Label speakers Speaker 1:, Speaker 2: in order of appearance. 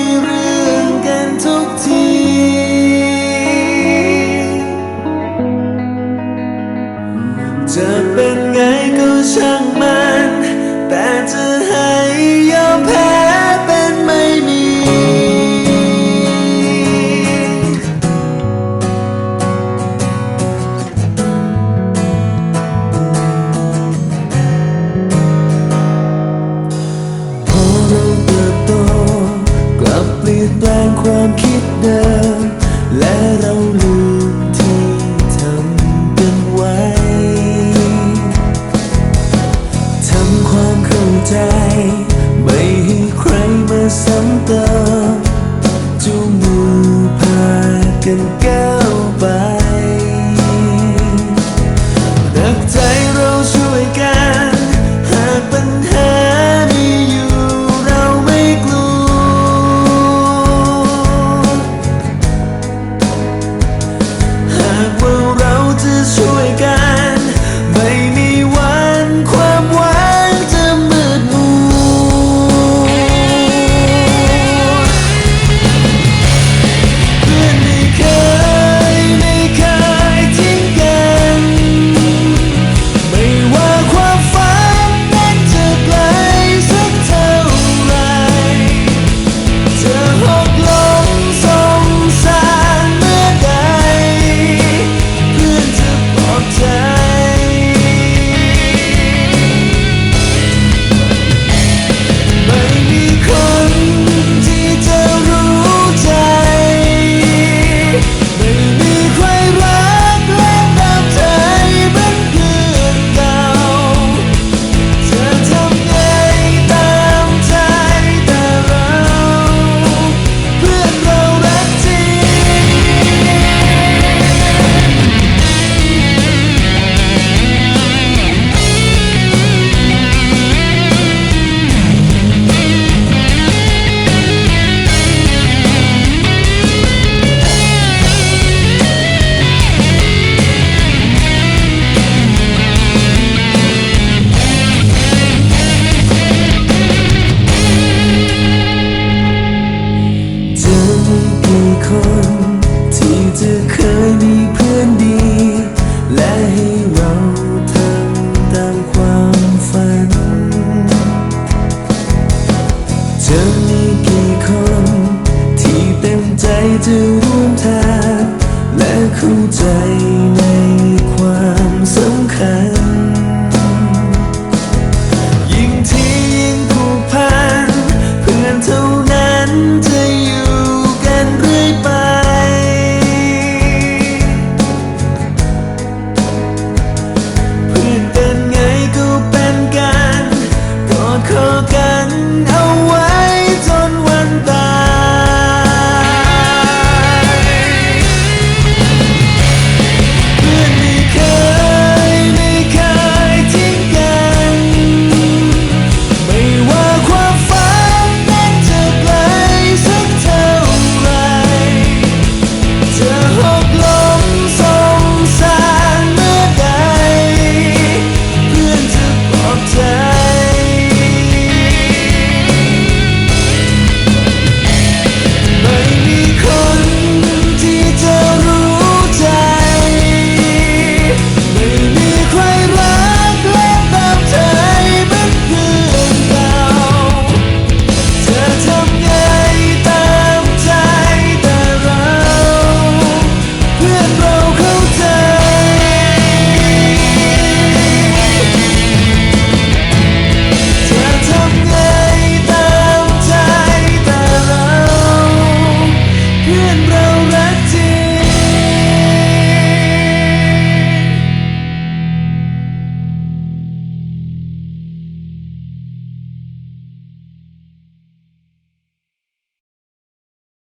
Speaker 1: ี จะมีกี่คนที่เต็มใจจะร่วมทางและเข้าใจในความสำคัญ ยิ่งที่ยิ่งผูกพันเพื่อนเท่านั้นจะอยู่กันเรื่อยไป เพื่อนเป็นไงก็เป็นกันก็เข้กัน